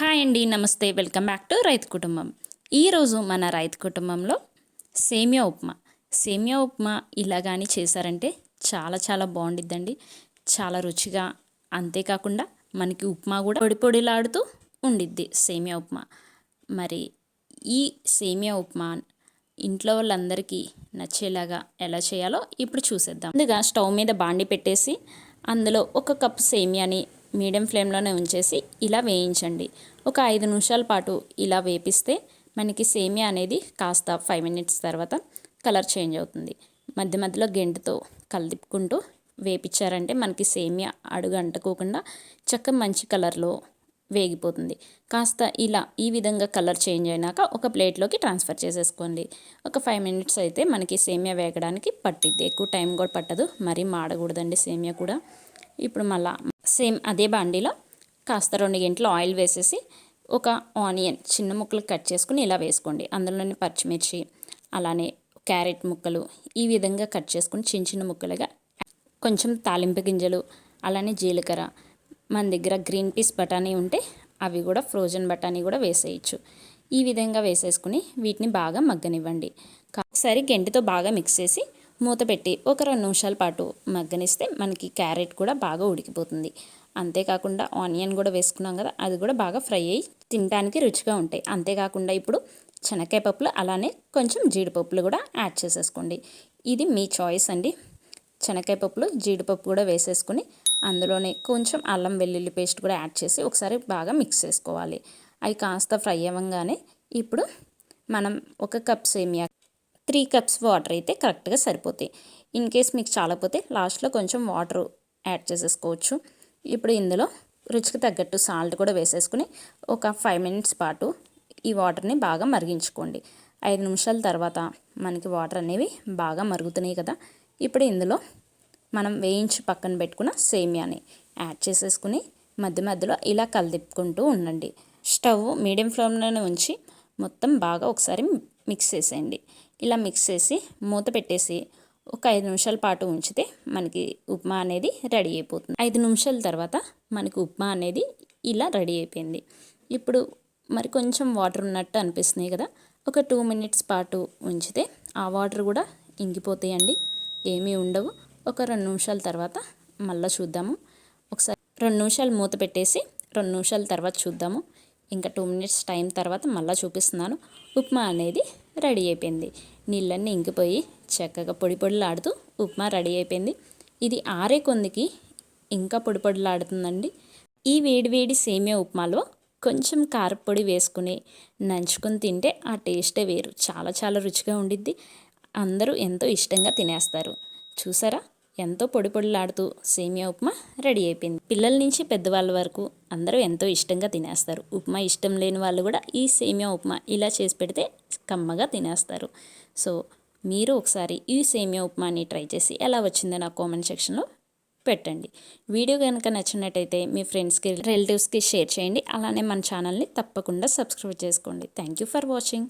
Hi అండి నమస్తే. Welcome back to రైతు కుటుంబం. ఈరోజు మన రైతు కుటుంబంలో సేమియా ఉప్మా. సేమియా ఉప్మా ఇలా కానీ చేశారంటే చాలా చాలా బాగుండిద్దండి. చాలా రుచిగా అంతేకాకుండా మనకి ఉప్మా కూడా పొడి పొడిలాడుతూ ఉండిద్ది సేమియా ఉప్మా. మరి ఈ సేమియా ఉప్మా ఇంట్లో వాళ్ళందరికీ నచ్చేలాగా ఎలా చేయాలో ఇప్పుడు చూసేద్దాం. ముందుగా స్టవ్ మీద బాండి పెట్టేసి అందులో ఒక కప్ సేమియాని మీడియం ఫ్లేమ్లోనే ఉంచేసి ఇలా వేయించండి. ఒక ఐదు నిమిషాల పాటు ఇలా వేపిస్తే మనకి సేమియా అనేది కాస్త ఫైవ్ మినిట్స్ తర్వాత కలర్ చేంజ్ అవుతుంది. మధ్య మధ్యలో గెంటుతో కలిపుకుంటూ వేపించారంటే మనకి సేమియా అడుగు అంటుకోకుండా చక్క మంచి కలర్లో వేగిపోతుంది. కాస్త ఇలా ఈ విధంగా కలర్ చేంజ్ అయినాక ఒక ప్లేట్లోకి ట్రాన్స్ఫర్ చేసేసుకోండి. ఒక ఫైవ్ మినిట్స్ అయితే మనకి సేమియా వేగడానికి పట్టిద్ది. ఎక్కువ టైం కూడా పట్టదు. మరీ మాడకూడదండి సేమియా కూడా. ఇప్పుడు మళ్ళా సేమ్ అదే బాండీలో కాస్త రెండు గంటలు ఆయిల్ వేసేసి ఒక ఆనియన్ చిన్న ముక్కలు కట్ చేసుకుని ఇలా వేసుకోండి. అందులోని పచ్చిమిర్చి అలానే క్యారెట్ ముక్కలు ఈ విధంగా కట్ చేసుకుని చిన్న చిన్న ముక్కలుగా కొంచెం తాలింపు గింజలు అలానే జీలకర్ర. మన దగ్గర గ్రీన్ పీస్ బఠానీ ఉంటే అవి కూడా ఫ్రోజన్ బఠానీ కూడా వేసేయచ్చు. ఈ విధంగా వేసేసుకుని వీటిని బాగా మగ్గనివ్వండి. ఒకసారి గెంటితో బాగా మిక్స్ చేసి మూత పెట్టి ఒక రెండు నిమిషాల పాటు మగ్గనిస్తే మనకి క్యారెట్ కూడా బాగా ఉడికిపోతుంది. అంతేకాకుండా ఆనియన్ కూడా వేసుకున్నాం కదా అది కూడా బాగా ఫ్రై అయ్యి తినడానికి రుచిగా ఉంటాయి. అంతేకాకుండా ఇప్పుడు శనక్కాయ పప్పులు అలానే కొంచెం జీడిపప్పులు కూడా యాడ్ చేసేసుకోండి. ఇది మీ చాయిస్ అండి. శనక్కాయ పప్పులు జీడిపప్పు కూడా వేసేసుకుని అందులోనే కొంచెం అల్లం వెల్లుల్లి పేస్ట్ కూడా యాడ్ చేసి ఒకసారి బాగా మిక్స్ చేసుకోవాలి. అవి కాస్త ఫ్రై అవ్వగానే ఇప్పుడు మనం ఒక కప్ సేమియా త్రీ కప్స్ వాటర్ అయితే కరెక్ట్గా సరిపోతాయి. ఇన్ కేస్ మీకు చాలకపోతే లాస్ట్లో కొంచెం వాటర్ యాడ్ చేసేసుకోవచ్చు. ఇప్పుడు ఇందులో రుచికి తగ్గట్టు సాల్ట్ కూడా వేసేసుకుని ఒక ఫైవ్ మినిట్స్ పాటు ఈ వాటర్ని బాగా మరిగించుకోండి. ఐదు నిమిషాల తర్వాత మనకి వాటర్ అనేవి బాగా మరుగుతున్నాయి కదా. ఇప్పుడు ఇందులో మనం వేయించి పక్కన పెట్టుకున్న సేమియాని యాడ్ చేసేసుకుని మధ్య మధ్యలో ఇలా కలిదిప్పుకుంటూ ఉండండి. స్టవ్ మీడియం ఫ్లేమ్లోనే ఉంచి మొత్తం బాగా ఒకసారి మిక్స్ చేసేయండి. ఇలా మిక్స్ చేసి మూత పెట్టేసి ఒక ఐదు నిమిషాల పాటు ఉంచితే మనకి ఉప్మా అనేది రెడీ అయిపోతుంది. ఐదు నిమిషాల తర్వాత మనకి ఉప్మా అనేది ఇలా రెడీ అయిపోయింది. ఇప్పుడు మరి కొంచెం వాటర్ ఉన్నట్టు అనిపిస్తున్నాయి కదా ఒక టూ మినిట్స్ పాటు ఉంచితే ఆ వాటర్ కూడా ఇంకిపోతాయండి. ఏమీ ఉండవు. ఒక రెండు నిమిషాల తర్వాత మళ్ళీ చూద్దాము. ఒకసారి రెండు నిమిషాలు మూత పెట్టేసి రెండు నిమిషాల తర్వాత చూద్దాము. ఇంకా టూ మినిట్స్ టైం తర్వాత మళ్ళీ చూపిస్తున్నాను. ఉప్మా అనేది రెడీ అయిపోయింది. నీళ్ళన్నీ ఇంకిపోయి చక్కగా పొడి పొడిలాడుతూ ఉప్మా రెడీ అయిపోయింది. ఇది ఆరే కొందికి ఇంకా పొడి పొడిలాడుతుందండి. ఈ వేడివేడి సేమియా ఉప్మాలో కొంచెం కారపొడి వేసుకుని నంచుకొని తింటే ఆ టేస్టే వేరు. చాలా చాలా రుచిగా ఉండిద్ది. అందరూ ఎంతో ఇష్టంగా తినేస్తారు. చూసారా? ఎంతో పొడి పొడిలాడుతూ సేమియా ఉప్మా రెడీ అయిపోయింది. పిల్లల నుంచి పెద్దవాళ్ళ వరకు అందరూ ఎంతో ఇష్టంగా తినేస్తారు. ఉప్మా ఇష్టం లేని వాళ్ళు కూడా ఈ సేమియా ఉప్మా ఇలా చేసి పెడితే కమ్మగా తినేస్తారు. సో మీరు ఒకసారి ఈ సేమియా ఉప్మాని ట్రై చేసి ఎలా వచ్చిందో నా కామెంట్ సెక్షన్లో పెట్టండి. వీడియో కనుక నచ్చినట్టయితే మీ ఫ్రెండ్స్కి రిలేటివ్స్కి షేర్ చేయండి. అలానే మన ఛానల్ని తప్పకుండా సబ్స్క్రైబ్ చేసుకోండి. Thank you for watching.